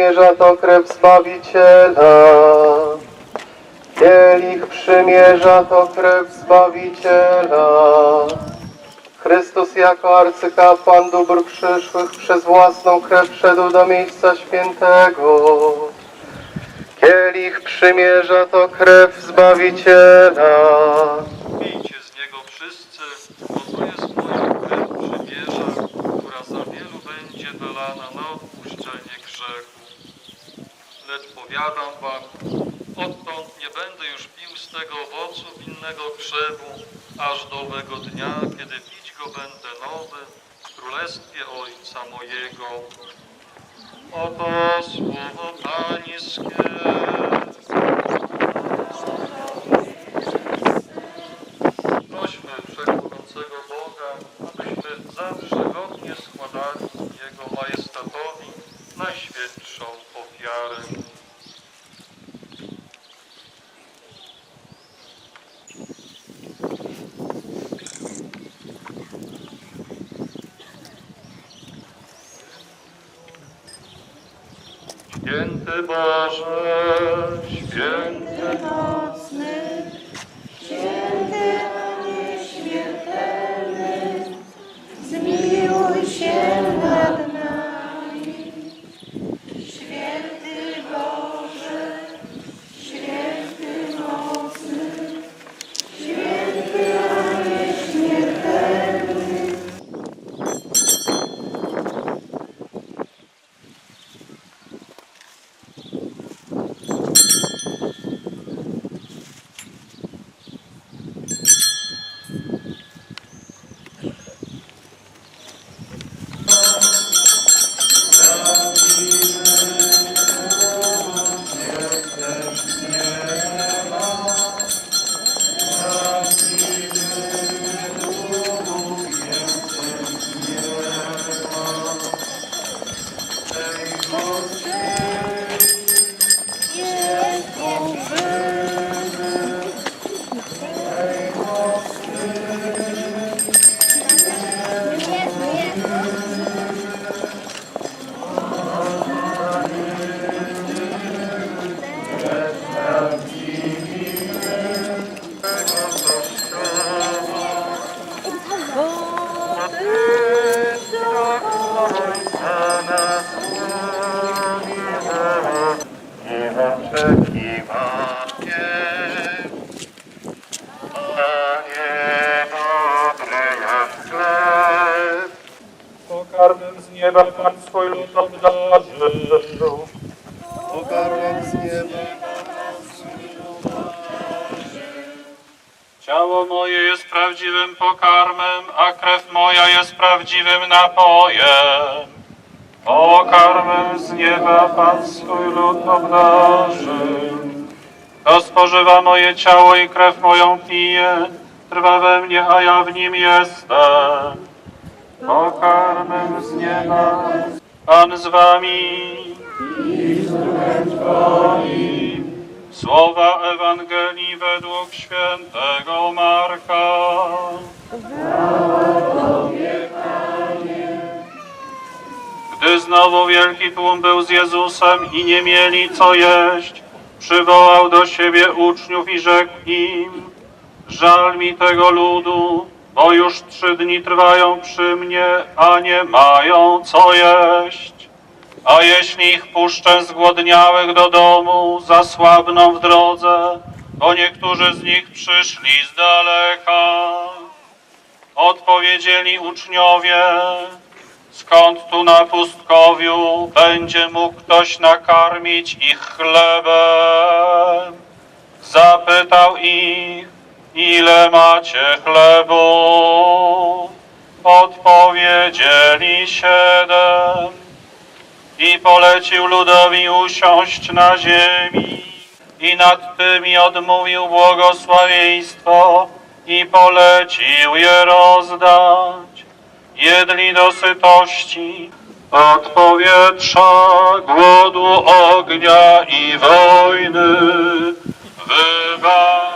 Przymierza to krew Zbawiciela. Kielich przymierza to krew Zbawiciela. Chrystus jako arcykapłan dóbr przyszłych przez własną krew wszedł do miejsca świętego. Kielich przymierza to krew Zbawiciela. Pijcie z niego wszyscy, bo to jest moja krew przymierza, która za wielu będzie dolana na. Lecz powiadam wam, odtąd nie będę już pił z tego owocu winnego krzewu, aż do owego dnia, kiedy pić go będę nowy w królestwie Ojca mojego. Oto słowo Pańskie. Święty Boże, święty nieba Pan swój lud obdarzył. Pokarmem z nieba Ciało moje jest prawdziwym pokarmem, a krew moja jest prawdziwym napojem. Pokarmem z nieba Pan swój lud obdarzył. Kto spożywa moje ciało i krew moją pije, trwa we mnie, a ja w nim jestem. Pokarmem z nieba Pan z wami. Słowa Ewangelii według świętego Marka. Gdy znowu wielki tłum był z Jezusem i nie mieli co jeść, przywołał do siebie uczniów i rzekł im, żal mi tego ludu, bo już trzy dni trwają przy mnie, a nie mają co jeść. A jeśli ich puszczę zgłodniałych do domu, zasłabną w drodze, bo niektórzy z nich przyszli z daleka. Odpowiedzieli uczniowie, skąd tu na pustkowiu będzie mógł ktoś nakarmić ich chlebem? Zapytał ich, ile macie chlebu? Odpowiedzieli siedem i polecił ludowi usiąść na ziemi i nad tymi odmówił błogosławieństwo i polecił je rozdać. Jedli do sytości od powietrza, głodu, ognia i wojny. Wybacz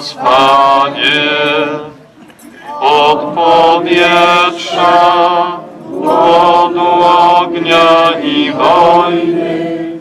nas, Panie, od powietrza, od ognia i wojny.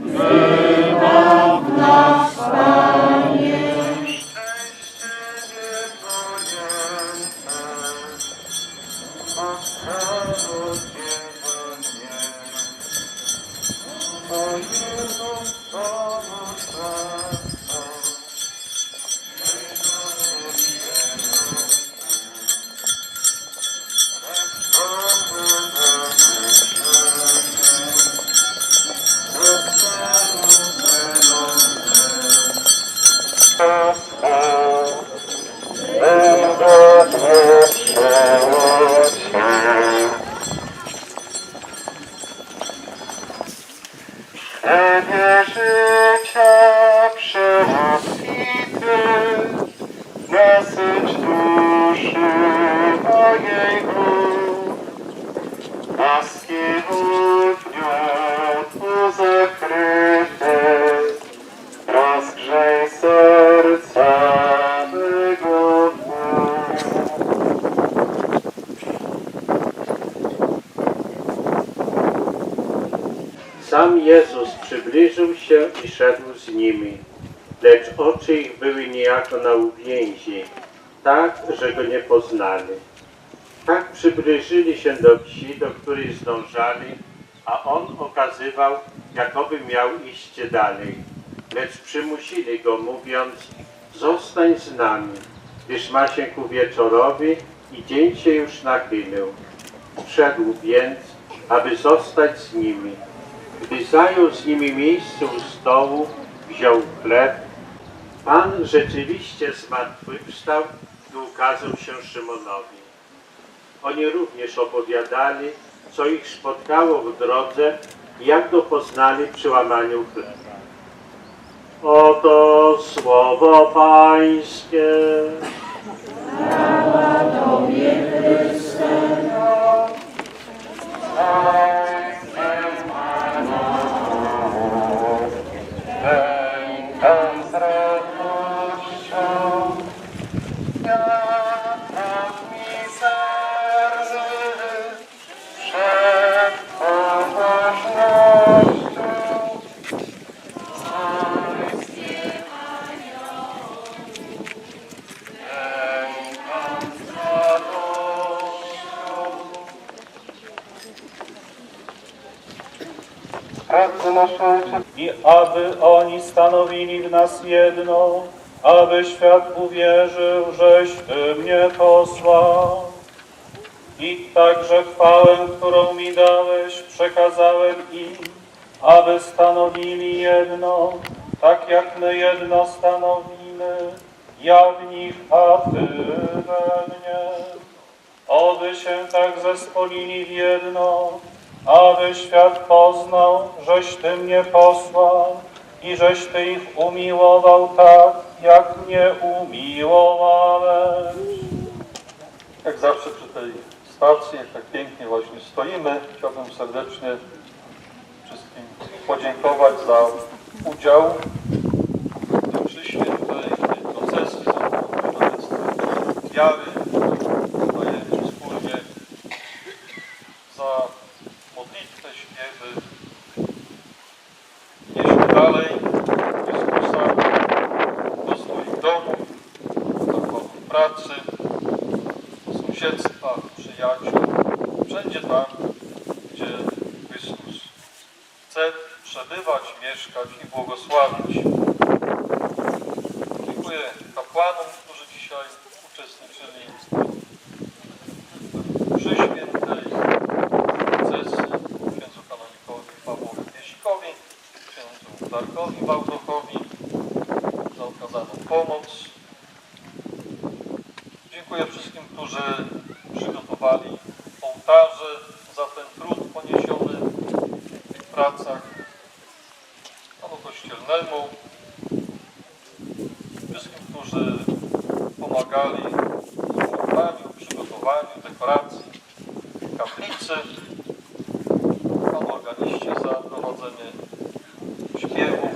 Wybaw nas, Panie. Thank you. Uh... Jezus przybliżył się i szedł z nimi, lecz oczy ich były niejako na uwięzi, tak, że go nie poznali. Tak przybliżyli się do wsi, do której zdążali, a on okazywał, jakoby miał iść dalej. Lecz przymusili go, mówiąc, zostań z nami, gdyż ma się ku wieczorowi i dzień się już nachylił. Wszedł więc, aby zostać z nimi. Gdy zajął z nimi miejsce u stołu, wziął chleb. Pan rzeczywiście zmartwychwstał i ukazał się Szymonowi. Oni również opowiadali, co ich spotkało w drodze i jak go poznali przy łamaniu chleba. Oto słowo Pańskie. Ojcze, I aby oni stanowili w nas jedno, aby świat uwierzył, żeś Ty mnie posłał. I także chwałę, którą mi dałeś, przekazałem im, aby stanowili jedno, tak jak my jedno stanowimy, ja w nich, a Ty we mnie. Oby się tak zespolili w jedno, aby świat poznał, żeś Ty mnie posłał i żeś Ty ich umiłował tak, jak mnie umiłowałeś. Jak zawsze przy tej stacji, jak tak pięknie właśnie stoimy, chciałbym serdecznie wszystkim podziękować za udział przebywać, mieszkać i błogosławić. Dziękuję kapłanom, którzy dzisiaj uczestniczyli w przyświętej procesji, księdzu kanonikowi Pawłowi Piesikowi, księdzu Darkowi Wałdochowi za okazaną pomoc. Dziękuję wszystkim, którzy przygotowali ołtarze za ten trud poniesiony w pracach panu kościelnemu, wszystkim, którzy pomagali w przygotowaniu dekoracji kaplicy, panu organiście za prowadzenie śpiewu.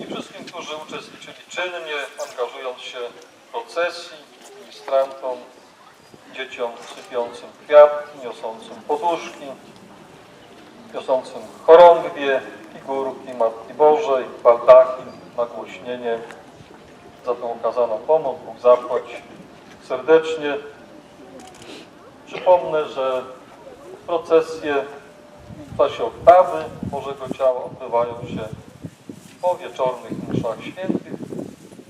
I wszystkim, którzy uczestniczyli czynnie, angażując się w procesji, ministrantom, dzieciom sypiącym kwiatki, niosącym poduszki, wiosącym chorągwie, figurki Matki Bożej, baldachin, nagłośnienie. Za tą okazaną pomoc Bóg zapłać serdecznie. Przypomnę, że procesje w czasie oktawy Bożego Ciała odbywają się po wieczornych mszach świętych,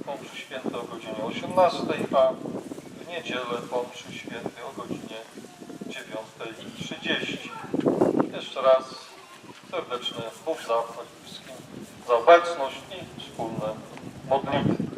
po mszy świętej o godzinie 18, a w niedzielę po mszy świętej o godzinie 9.30. Jeszcze raz serdeczny Bóg za wszystkim, za obecność i wspólne modlitwy.